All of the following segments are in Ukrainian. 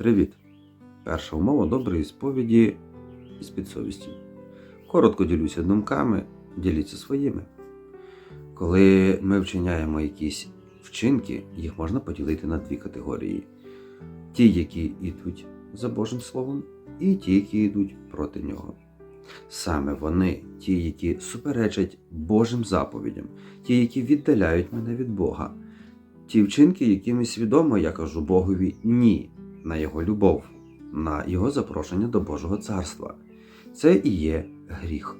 Привіт! Перша умова доброї сповіді із підсовістю. Коротко ділюся думками, діліться своїми. Коли ми вчиняємо якісь вчинки, їх можна поділити на дві категорії: ті, які йдуть за Божим Словом, і ті, які йдуть проти нього. Саме вони, ті, які суперечать Божим заповідям, ті, які віддаляють мене від Бога, ті вчинки, якими свідомо я кажу Богові ні на Його любов, на Його запрошення до Божого царства. Це і є гріх.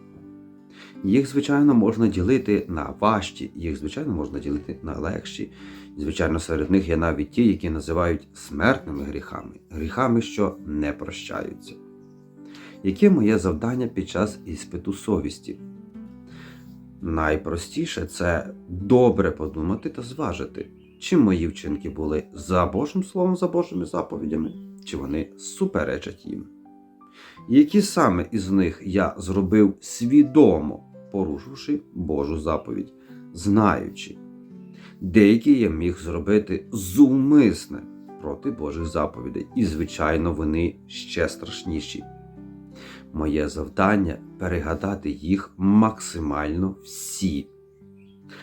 Їх, звичайно, можна ділити на важчі, їх, звичайно, можна ділити на легші. Звичайно, серед них є навіть ті, які називають смертними гріхами, гріхами, що не прощаються. Яке моє завдання під час іспиту совісті? Найпростіше це добре подумати та зважити, чи мої вчинки були за Божим Словом, за Божими заповідями, чи вони суперечать їм. Які саме із них я зробив свідомо, порушивши Божу заповідь, знаючи, деякі я міг зробити зумисне проти Божих заповідей, і, звичайно, вони ще страшніші. Моє завдання перегадати їх максимально всі.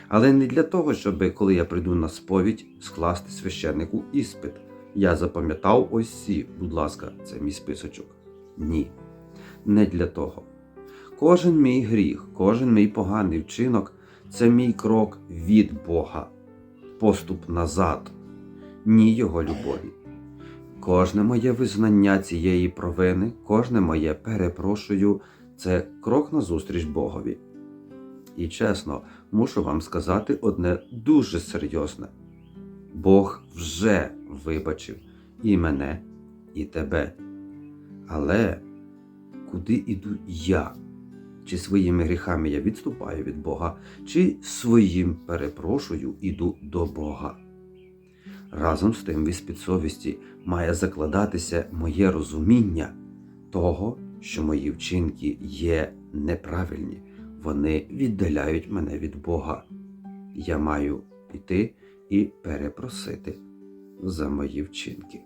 Але не для того, щоб коли я прийду на сповідь, скласти священнику іспит. Я запам'ятав ось ці, будь ласка, це мій списочок. Ні, не для того. Кожен мій гріх, кожен мій поганий вчинок це мій крок від Бога, поступ назад, ні Його любові. Кожне моє визнання цієї провини, кожне моє перепрошую це крок назустріч Богові. І чесно, мушу вам сказати одне дуже серйозне: Бог вже вибачив і мене, і тебе. Але куди іду я? Чи своїми гріхами я відступаю від Бога, чи своїм перепрошую іду до Бога? Разом з тим від підсовісті має закладатися моє розуміння того, що мої вчинки є неправильні, вони віддаляють мене від Бога. Я маю піти і перепросити за мої вчинки.